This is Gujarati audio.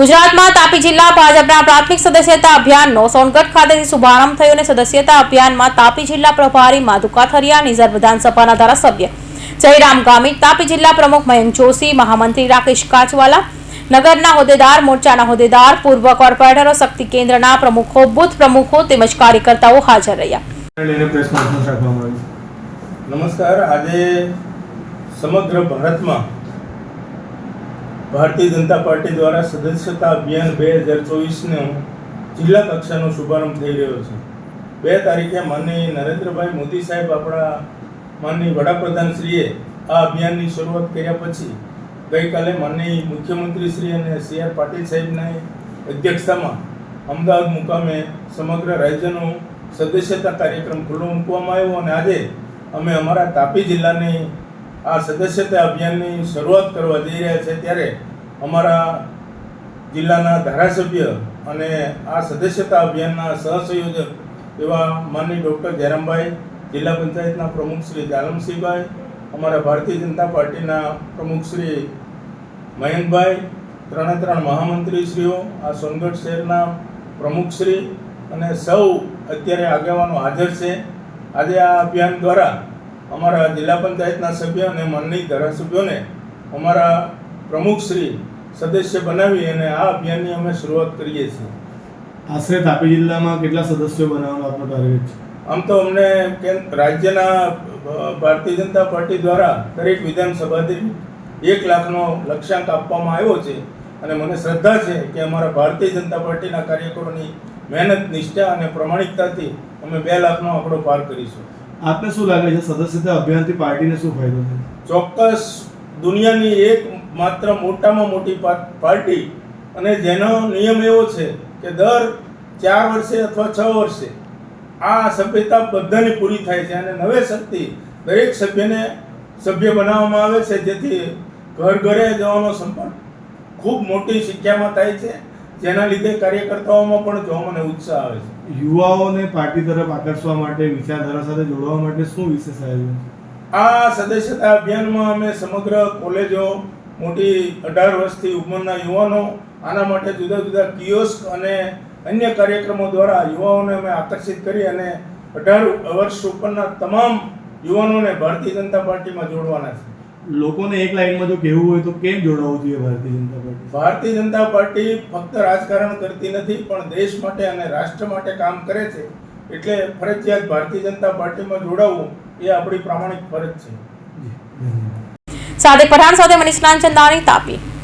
ગુજરાતમાં તાપી જિલ્લા ભાજપના પ્રાથમિક સદસ્યતા અભિયાનનો સોનગઢ ખાતેથી શુભારંભ થયો અને સદસ્યતા અભિયાનમાં તાપી જિલ્લા પ્રભારી માધુકા થરિયા નિઝર વિધાનસભાના ધારાસભ્ય. જયરામ ગામિત તાપી જિલ્લા પ્રમુખ મયંક જોશી મહામંત્રી રાકેશ કાચવાલા નગરના હોદ્દેદાર મોરચાના હોદ્દેદાર પૂર્વ કોર્પોરેટરો શક્તિ કેન્દ્રના પ્રમુખો બુથ પ્રમુખો તેમજ કાર્યકર્તાઓ હાજર રહ્યા. લઈને પ્રેસ કોન્ફરન્સ રાખવામાં આવી નમસ્કાર. આજે સમગ્ર ભારતમાં ભારતીય જનતા પાર્ટી દ્વારા સદસ્યતા અભિયાન બે હજાર ચોવીસનો જિલ્લા કક્ષાનો શુભારંભ થઈ રહ્યો છે. બે તારીખે માનનીય નરેન્દ્રભાઈ મોદી સાહેબ આપણા માનનીય વડાપ્રધાન શ્રીએ આ અભિયાનની શરૂઆત કર્યા પછી ગઈકાલે માનનીય મુખ્યમંત્રી શ્રી અને સી આર પાટીલ સાહેબની અધ્યક્ષતામાં અમદાવાદ મુકામે સમગ્ર રાજ્યનો સદસ્યતા કાર્યક્રમ ખુલ્લો મૂકવામાં આવ્યો અને આજે અમે અમારા તાપી જિલ્લાની આ સદસ્યતા અભિયાનની શરૂઆત કરવા જઈ રહ્યા છે ત્યારે અમારા જિલ્લાના ધારાસભ્ય અને આ સદસ્યતા અભિયાનના સહસંયોજક એવા માનની ડૉક્ટર જયરામભાઈ, જિલ્લા પંચાયતના પ્રમુખ શ્રી જાલમસિંહભાઈ, અમારા ભારતીય જનતા પાર્ટીના પ્રમુખ શ્રી મયંકભાઈ, ત્રણે ત્રણ મહામંત્રીશ્રીઓ, આ સોનગઢ શહેરના પ્રમુખશ્રી અને સૌ અત્યારે આગેવાનો હાજર છે. આજે આ અભિયાન દ્વારા અમારા જિલ્લા પંચાયતના સભ્ય અને મનની ધારાસભ્યોને અમારા પ્રમુખશ્રી સદસ્ય બનાવી અને આ અભિયાનની અમે શરૂઆત કરીએ છીએ. આશરે તાપી જિલ્લામાં કેટલા સદસ્યો બનાવવાનો આપનો ટાર્ગેટ છે? આમ તો અમને રાજ્યના ભારતીય જનતા પાર્ટી દ્વારા દરેક વિધાનસભાથી એક લાખનો લક્ષ્યાંક આપવામાં આવ્યો છે અને મને શ્રદ્ધા છે કે અમારા ભારતીય જનતા પાર્ટીના કાર્યકરોની મહેનત નિષ્ઠા અને પ્રમાણિકતાથી અમે બે લાખનો આંકડો પાર કરીશું. આપને શું લાગે છે? સદસ્યતા અભિયાનથી પાર્ટીને શું ફાયદો છે ચોક્કસ. દુનિયાની એક માત્ર મોટામાં મોટી પાર્ટી અને જેનો નિયમ એવો છે કે દર ચાર વર્ષે અથવા છ વર્ષે આ સભ્યતા બધાની પૂરી થાય છે અને નવેસરથી દરેક સભ્યને સભ્ય બનાવવામાં આવે છે જેથી ઘર ઘરે જવાનો સંપર્ક ખૂબ મોટી સંખ્યામાં થાય છે. જેના લીધે કાર્યકર્તાઓમાં પણ જોવા મને ઉત્સાહ આવે છે યુવાઓને પાર્ટી તરફ આકર્ષવા માટે વિચારધારા સાથે જોડવા માટે શું વિશેષ આયોજન? આ સદસ્યતા અભિયાનમાં અમે સમગ્ર કોલેજો મોટી અઢાર વર્ષથી ઉંમરના યુવાનો આના માટે જુદા જુદા કિયોસ્ક અને અન્ય કાર્યક્રમો દ્વારા યુવાઓને અમે આકર્ષિત કરી અને અઢાર વર્ષ ઉપરના તમામ યુવાનોને ભારતીય જનતા પાર્ટીમાં જોડવાના છે લોકોને એક લાઈનમાં જો કહેવું હોય તો કેમ જોડાવવું જોઈએ ભારતીય જનતા પાર્ટી? ભારતીય જનતા પાર્ટી ફક્ત રાજકારણ કરતી નથી પણ દેશ માટે અને રાષ્ટ્ર માટે કામ કરે છે. એટલે ફરજિયાત ભારતીય જનતા પાર્ટીમાં જોડાવવું એ આપણી પ્રામાણિક ફરજ છે. સાથે સાદિક પઠાણ સાથે મનીષ નાનચંદાની તાપી.